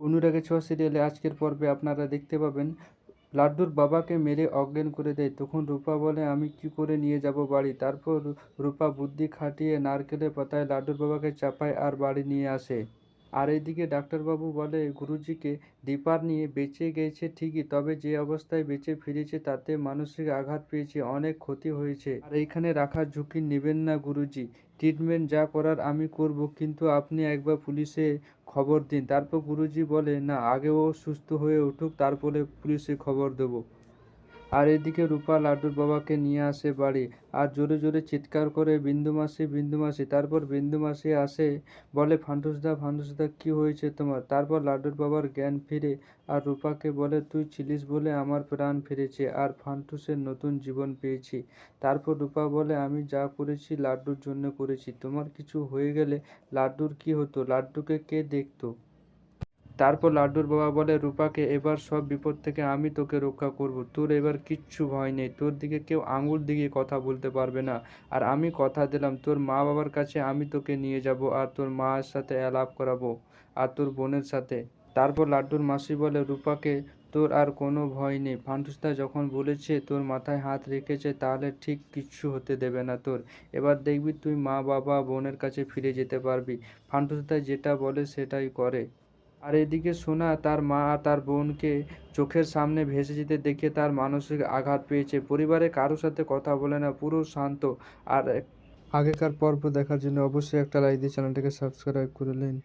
অনুরাগের ছোঁয়া সিরিয়ালে আজকের পর্বে আপনারা দেখতে পাবেন, লাড্ডুর বাবাকে মেরে অজ্ঞান করে দেয়। তখন রূপা বলে, আমি কি করে নিয়ে যাব বাড়ি? তারপর রূপা বুদ্ধি খাটিয়ে নারকেলের পাতায় লাড্ডুর বাবাকে চাপায় আর বাড়ি নিয়ে আসে। আর এইদিকে ডাক্তারবাবু বলে, গুরুজিকে দীপার নিয়ে বেঁচে গেছে ঠিকই, তবে যে অবস্থায় বেঁচে ফিরেছে তাতে মানসিক আঘাত পেয়েছে, অনেক ক্ষতি হয়েছে। আর এইখানে রাখার ঝুঁকি নেবেন না গুরুজি, ট্রিটমেন্ট যা করার আমি করব, কিন্তু আপনি একবার পুলিশে খবর দিন। তারপর গুরুজি বলে না, আগে ও সুস্থ হয়ে উঠুক, তারপরে পুলিশে খবর দেবো। আর এদিকে রূপা লাড্ডুর বাবাকে নিয়ে আসে বাড়ি আর জোরে জোরে চিৎকার করে, বিন্দু মাসি বিন্দু মাসি। তারপর বিন্দু মাসি আসে, বলে ফান্টুসদা ফান্টুসদা কি হয়েছে তোমার? তারপর লাড্ডুর বাবার জ্ঞান ফিরে আর রূপাকে বলে, তুই ছিলিস বলে আমার প্রাণ ফিরেছে আর ফান্টুসের নতুন জীবন পেয়েছি। তারপর রূপা বলে, আমি যা করেছি লাড্ডুর জন্য করেছি। তোমার কিছু হয়ে গেলে লাড্ডুর কি হতো? লাড্ডুকে কে দেখতো? তারপর লাড্ডুর বাবা বলে, রূপাকে, এবার সব বিপদ থেকে আমি তোকে রক্ষা করব। তোর এবার কিচ্ছু ভয় নেই। তোর দিকে কেউ আঙুল দিকে কথা বলতে পারবে না। আর আমি কথা দিলাম, তোর মা বাবার কাছে আমি তোকে নিয়ে যাব আর তোর মার সাথে অ্যালাপ করাবো আর তোর বোনের সাথে। তারপর লাড্ডুর মাসি বলে, রূপাকে, তোর আর কোনো ভয় নেই। ফান্টুসদা যখন বলেছে তোর মাথায় হাত রেখেছে, তাহলে ঠিক কিচ্ছু হতে দেবে না তোর। এবার দেখবি তুই মা বাবা বোনের কাছে ফিরে যেতে পারবি। ফান্টুসদা যেটা বলে সেটাই করে। আর এদিকে সোনা তার মা আর তার বোনকে চোখের সামনে ভেসে যেতে দেখে তার মানসিক আঘাত পেয়েছে। পরিবারে কারোর সাথে কথা বলে না, পুরো শান্ত। আর আগেকার পর্ব দেখার জন্য অবশ্যই একটা লাইক দিয়ে চ্যানেলটাকে সাবস্ক্রাইব করে নিন।